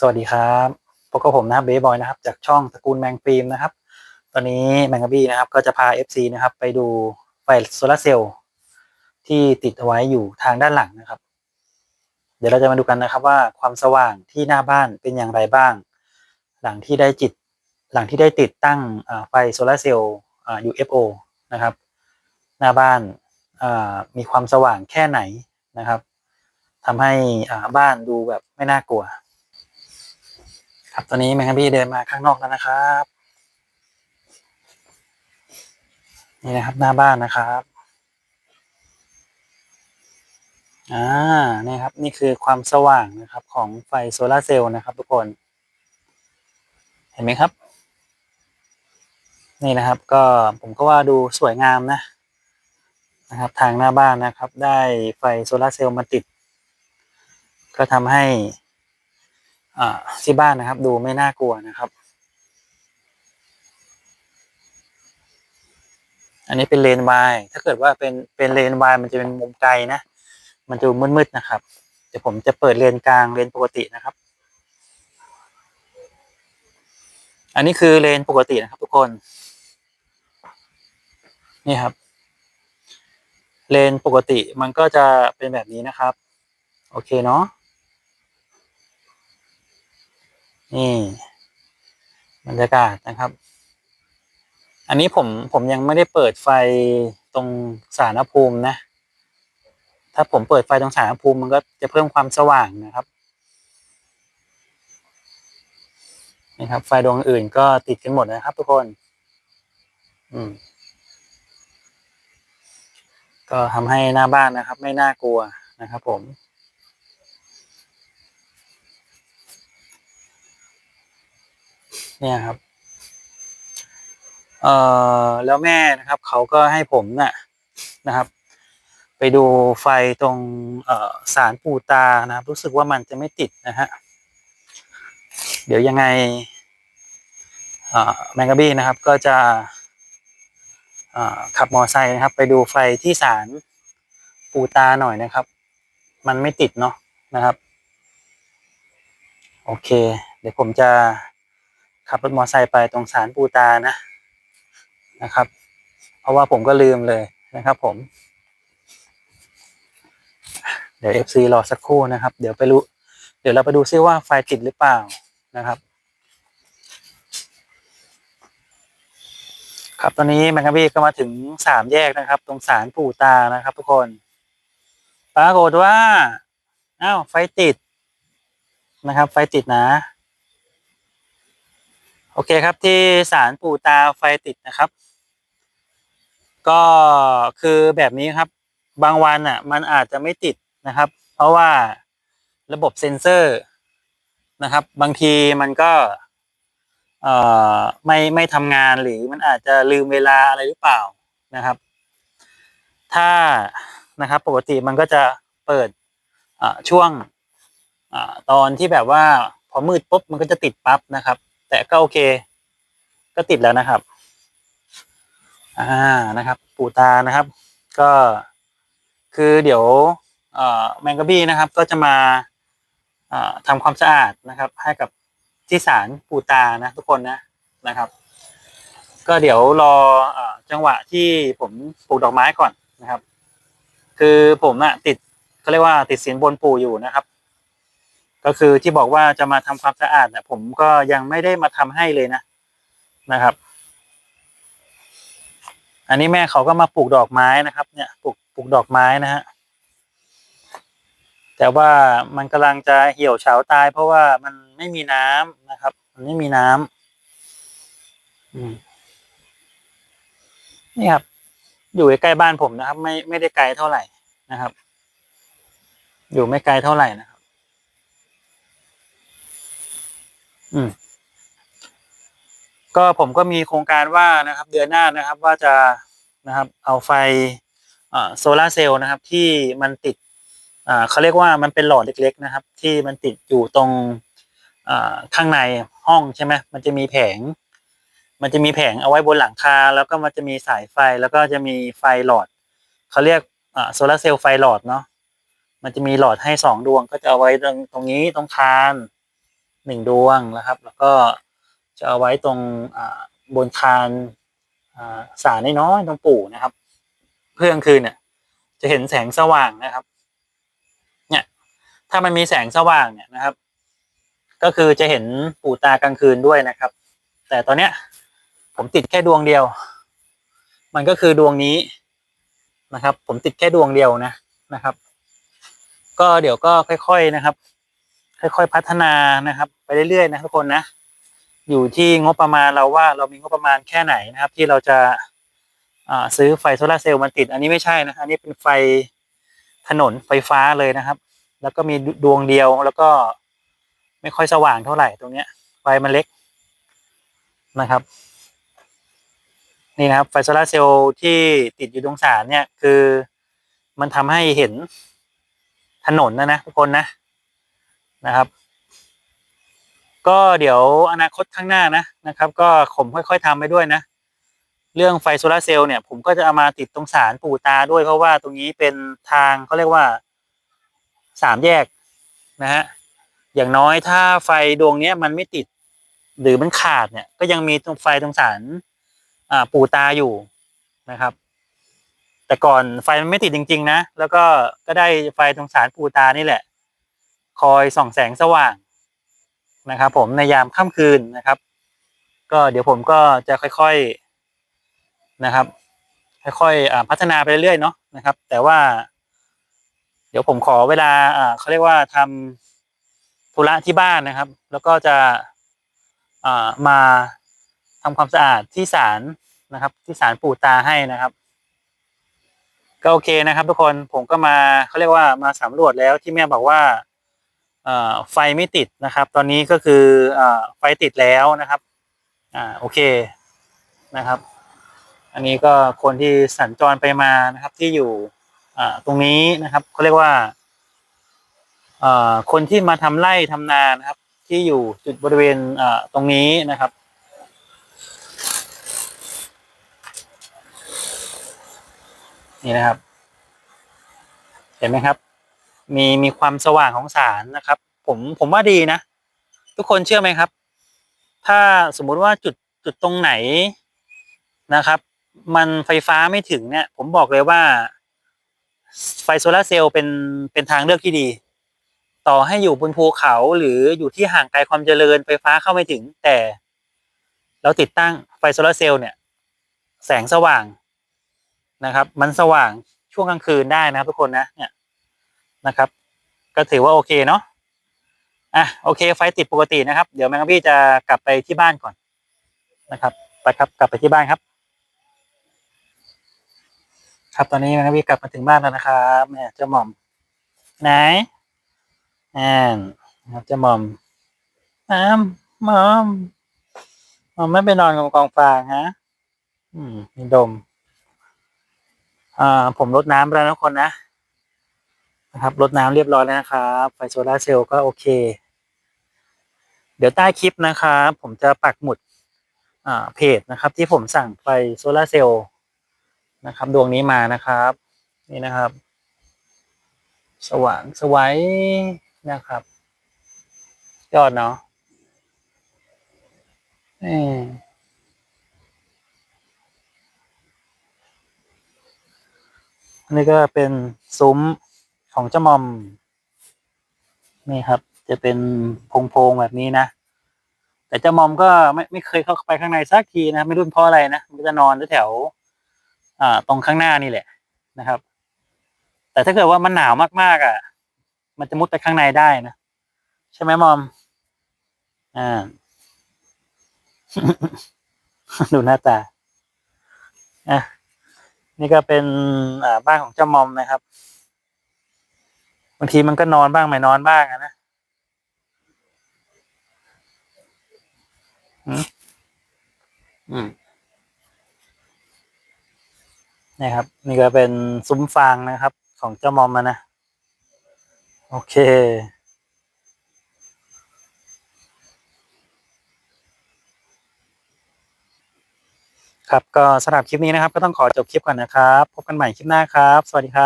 สวัสดีครับพบกับผมนะครับเบย์บอยนะครับ จากช่องตระกูลแมงฟิล์มนะครับ ตอนนี้แมงกะบี้นะครับ ก็จะพา FC นะครับ ไปดูไฟโซลาร์เซลล์ที่ติดเอาไว้อยู่ทางด้านหลังนะครับ เดี๋ยวเราจะมาดูกันนะครับว่าความสว่างที่หน้าบ้านเป็นอย่างไรบ้าง หลังที่ได้จิต หลังที่ได้ติดตั้งไฟโซลาร์เซลล์ UFO นะครับ หน้าบ้านมีความสว่างแค่ไหนนะครับทำให้บ้านดูแบบไม่น่ากลัว ครับตอนนี้แมงกะบี้เดินมาข้างนอกแล้วนะครับ นี่นะครับหน้าบ้านนะครับอ่านี่ครับ นี่คือความสว่างนะครับ ของไฟโซลาเซลล์นะครับ ทุกคน เห็นไหมครับ นี่นะครับ ก็ผมก็ว่าดูสวยงามนะนะครับ ทางหน้าบ้านนะครับ ได้ไฟโซลาเซลล์มาติด ก็ทำให้ ที่บ้านนะครับ ดูไม่น่ากลัวนะครับ อันนี้เป็นเลนวายถ้าเกิดว่าเป็นเป็นเลนวายมันจะเป็นมุมไกลนะ มันจะมืดๆนะครับ เดี๋ยวผมจะเปิดเลนกลางเลนปกตินะครับ อันนี้คือเลนปกตินะครับ ทุกคน นี่ครับ เลนปกติมันก็จะเป็นแบบนี้นะครับ โอเคเนาะ นี่บรรยากาศนะครับ อันนี้ผมผมยังไม่ได้เปิดไฟตรงสารภูมินะ ถ้าผมเปิดไฟตรงสารภูมิมันก็จะเพิ่มความสว่างนะครับนี่ครับ ไฟดวงอื่นก็ติดกันหมดนะครับ ทุกคน อืม ก็ทำให้หน้าบ้านนะครับ ไม่น่ากลัวนะครับผม เนี่ยครับ เอ่อแล้วแม่นะครับ เขาก็ให้ผมน่ะนะครับ ไปดูไฟตรงเอ่อสารปูตานะครับ รู้สึกว่ามันจะไม่ติดนะฮะเดี๋ยวยังไงอ่าแมงกะบี้นะครับ ก็จะขับมอไซค์นะครับ ไปดูไฟที่สารปูตาหน่อยนะครับ มันไม่ติดเนาะนะครับ โอเค เดี๋ยวผมจะ ขับรถมอไซค์ไปตรงสารปูตานะนะครับ เพราะว่าผมก็ลืมเลยนะครับผม เดี๋ยว FC รอสักครู่นะครับ เดี๋ยวไปรู้เดี๋ยวเราไปดูซิว่าไฟติดหรือเปล่านะครับ ครับตอนนี้แมงกะบี้ก็มาถึงสามแยกนะครับ ตรงสารปู่ตานะครับ ทุกคนปรากฏว่าอ้าวไฟติดนะครับ ไฟติดนะ โอเคครับที่สารปู่ตาไฟติดนะครับ ก็คือแบบนี้ครับ บางวันอะ มันอาจจะไม่ติดนะครับ เพราะว่าระบบเซ็นเซอร์นะครับ บางทีมันก็เอ่อไม่ไม่ทำงานหรือมันอาจจะลืมเวลาอะไรหรือเปล่านะครับ ถ้านะครับปกติมันก็จะเปิดช่วงอตอนที่แบบว่าพอมืดปุ๊บมันก็จะติดปั๊บนะครับ แต่ก็โอเค ก็ติดแล้วนะครับ อ่านะครับ ปูตานะครับ ก็คือเดี๋ยวแมงกะบี้นะครับ ก็จะมาเอ่อทำความสะอาดนะครับ ให้กับที่ศาลปูตานะ ทุกคนนะนะครับ ก็เดี๋ยวรออจังหวะที่ผมปลูกดอกไม้ก่อนนะครับ คือผมอะติดเขาเรียกว่าติดสินบนปูอยู่นะครับ ก็คือที่บอกว่าจะมาทำความสะอาดเนี่ยผมก็ยังไม่ได้มาทำให้เลยนะนะครับ อันนี้แม่เขาก็มาปลูกดอกไม้นะครับ เนี่ยปลูกปลูกดอกไม้นะฮะแต่ว่ามันกำลังจะเหี่ยวเฉาตาย เพราะว่ามันไม่มีน้ำนะครับ มันไม่มีน้ำอืมนี่ครับ อยู่ใกล้บ้านผมนะครับ ไม่ไม่ได้ไกลเท่าไหร่นะครับ อยู่ไม่ไกลเท่าไหร่นะครับ อืมก็ผมก็มีโครงการว่านะครับ เดือนหน้านะครับว่าจะนะครับ เอาไฟโซลาร์เซลล์นะครับ ที่มันติดเขาเรียกว่ามันเป็นหลอดเล็ก ๆนะครับ ที่มันติดอยู่ตรงข้างในห้องใช่ไหมมันจะมีแผง มันจะมีแผงเอาไว้บนหลังคา แล้วก็มันจะมีสายไฟแล้วก็จะมีไฟหลอดเขาเรียกโซลาร์เซลล์ไฟหลอดเนาะมันจะมีหลอดให้สองดวงก็จะเอาไว้ตรงตรงนี้ตรงคาน หนึ่งดวงนะครับ แล้วก็จะเอาไว้ตรงบนคานสารน้อยๆตรงปู่นะครับ เพื่อกลางคืนเนี่ย จะเห็นแสงสว่างนะครับ เนี่ย ถ้ามันมีแสงสว่างเนี่ยนะครับ ก็คือจะเห็นปู่ตากลางคืนด้วยนะครับ แต่ตอนเนี้ย ผมติดแค่ดวงเดียว มันก็คือดวงนี้นะครับ ผมติดแค่ดวงเดียวนะนะครับ ก็เดี๋ยวก็ค่อย ๆนะครับ ค่อยๆพัฒนานะครับ ไปเรื่อยๆนะทุกคนนะ อยู่ที่งบประมาณเราว่าเรามีงบประมาณแค่ไหนนะครับ ที่เราจะาซื้อไฟโซลาเซลล์มาติด อันนี้ไม่ใช่นะอันนี้เป็นไฟถนนไฟฟ้าเลยนะครับ แล้วก็มีดวงเดียวแล้วก็ไม่ค่อยสว่างเท่าไหร่ตรงเนี้ย ไฟมันเล็กนะครับ นี่นะครับไฟโซลาเซลล์ที่ติดอยู่ตรงสารเนี่ยคือมันทำให้เห็นถนนนะนะทุกคนนะ นะครับ ก็เดี๋ยวอนาคตข้างหน้านะนะครับ ก็ผมค่อย ๆทำไปด้วยนะ เรื่องไฟโซลาร์เซลล์เนี่ย ผมก็จะเอามาติดตรงสารปู่ตาด้วยเพราะว่าตรงนี้เป็นทางเขาเรียกว่าสามแยกนะฮะอย่างน้อยถ้าไฟดวงเนี้ยมันไม่ติด หรือมันขาดเนี่ย ก็ยังมีตรงไฟตรงสารอ่าปู่ตาอยู่นะครับ แต่ก่อนไฟมันไม่ติดจริง ๆ นะ แล้วก็ก็ได้ไฟตรงสารปู่ตานี่แหละ คอยส่องแสงสว่างนะครับ ผมในยามค่ำคืนนะครับ ก็เดี๋ยวผมก็จะค่อยๆนะครับ ค่อยๆพัฒนาไปเรื่อยๆเนาะนะครับ แต่ว่า เดี๋ยวผมขอเวลาเขาเรียกว่าทำธุระที่บ้านนะครับ แล้วก็จะมาทำความสะอาดที่ศาลนะครับ ที่ศาลปู่ตาให้นะครับ ก็โอเคนะครับ ทุกคนผมก็มาเขาเรียกว่ามาสำรวจแล้วที่แม่บอกว่า ไฟไม่ติดนะครับ ตอนนี้ก็คือไฟติดแล้วนะครับอ่าโอเคนะครับ อันนี้ก็คนที่สัญจรไปมานะครับที่อยู่ตรงนี้นะครับเขาเรียกว่าคนที่มาทำไร่ทำนานะครับ ที่อยู่จุดบริเวณตรงนี้นะครับนี่นะครับ เห็นไหมครับ มีมีความสว่างของสารนะครับ ผมผมว่าดีนะ ทุกคนเชื่อไหมครับ ถ้าสมมุติว่าจุดจุดตรงไหนนะครับ มันไฟฟ้าไม่ถึงเนี่ย ผมบอกเลยว่า ไฟโซลาร์เซลล์เป็นเป็นทางเลือกที่ดี ต่อให้อยู่บนภูเขาหรืออยู่ที่ห่างไกลความเจริญไฟฟ้าเข้าไม่ถึง แต่เราติดตั้งไฟโซลาร์เซลล์เนี่ย แสงสว่างนะครับ มันสว่างช่วงกลางคืนได้นะครับทุกคนนะเนี่ย นะครับ ก็ถือว่าโอเคเนาะอะโอเคไฟติดปกตินะครับ เดี๋ยวแมงกะพี่จะกลับไปที่บ้านก่อนนะครับไปครับกลับไปที่บ้านครับ ครับตอนนี้แมงกะพี่กลับมาถึงบ้านแล้วนะครับเนี่ยเจ้าหม่อมไหนอ่านนะครับเจ้าหม่อมน้ำหม่อมหม่อมไม่ไปนอนกับกองฟางฮะอืมมีดมอ่าผมรดน้ำไปแล้วนะคนนะ นะครับรดน้ำเรียบร้อยแล้วนะครับไฟโซลาเซลล์ก็โอเค เดี๋ยวใต้คลิปนะครับผมจะปักหมุดเพจนะครับ ที่ผมสั่งไฟโซลาเซลล์นะครับ ดวงนี้มานะครับ นี่นะครับ สว่างสวัยนะครับ ยอดเนาะอืมอันนี้ก็เป็นซุ้ม ของเจ้ามอม นี่ครับ จะเป็นโพงๆแบบนี้นะแต่เจ้ามอมก็ไม่ไม่เคยเข้าไปข้างในสักทีนะไม่รู้เพราะอะไรนะมันก็จะนอนแถวอ่าตรงข้างหน้านี่แหละนะครับ แต่ถ้าเกิดว่ามันหนาวมากๆ อะ มันจะมุดไปข้างในได้นะใช่ไหมมอมอ่าดูหน้าตาอะนี่ก็เป็นอ่าบ้านของเจ้ามอมนะครับางทีมันก็นอนบ้างไม่นอนบ้างอะนะอืมอืมนี่ครับ นี่ก็เป็นซุ้มฟางนะครับ ของเจ้ามอมมานะ โอเค ครับก็สำหรับคลิปนี้นะครับ ก็ต้องขอจบคลิปก่อนนะครับ พบกันใหม่คลิปหน้าครับ สวัสดีครับ